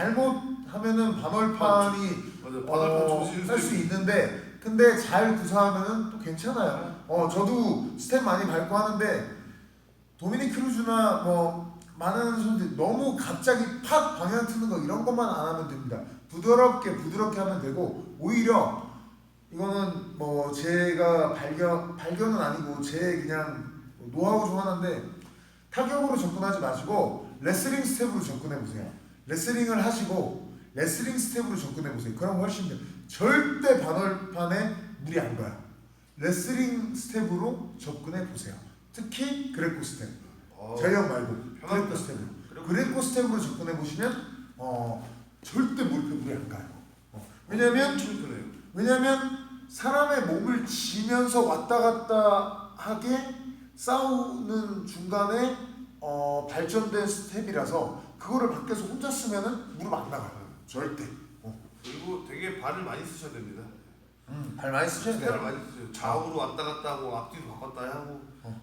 잘못하면은 반월판이 맞아. 바닥판 어, 조심. 할 수 있는데 근데 잘 구사하면은 또 괜찮아요. 어 저도 스텝 많이 밟고 하는데 도미닉 크루즈나 뭐 많은 선수들 너무 갑자기 팍 방향 트는 거 이런 것만 안 하면 됩니다. 부드럽게 부드럽게 하면 되고 오히려 이거는 뭐 제가 발견 발견은 아니고 제 그냥 노하우 중 하나인데 타격으로 접근하지 마시고 레슬링 스텝으로 접근해 보세요. 레슬링을 하시고 레슬링 스텝으로 접근해 보세요. 그럼 훨씬 돼. 절대 반월판에 물이 안 가요. 레슬링 스텝으로 접근해 보세요. 특히 그레코 스텝. 어, 전력 말고. 그레코 스텝으로. 그레코 스텝으로 접근해 보시면 어 절대 무릎에 물이 안 가요. 어, 왜냐면. 왜냐면 사람의 몸을 지면서 왔다 갔다 하게 싸우는 중간에 어, 발전된 스텝이라서 그거를 밖에서 혼자 쓰면은 무릎 안 나가요. 절대. 그리고 되게 발을 많이 쓰셔야 됩니다. 음, 발 많이 쓰셔야 스텝을 돼요. 많이 쓰세요. 좌우로 왔다 갔다 하고 앞뒤로 바꿨다 하고. 어.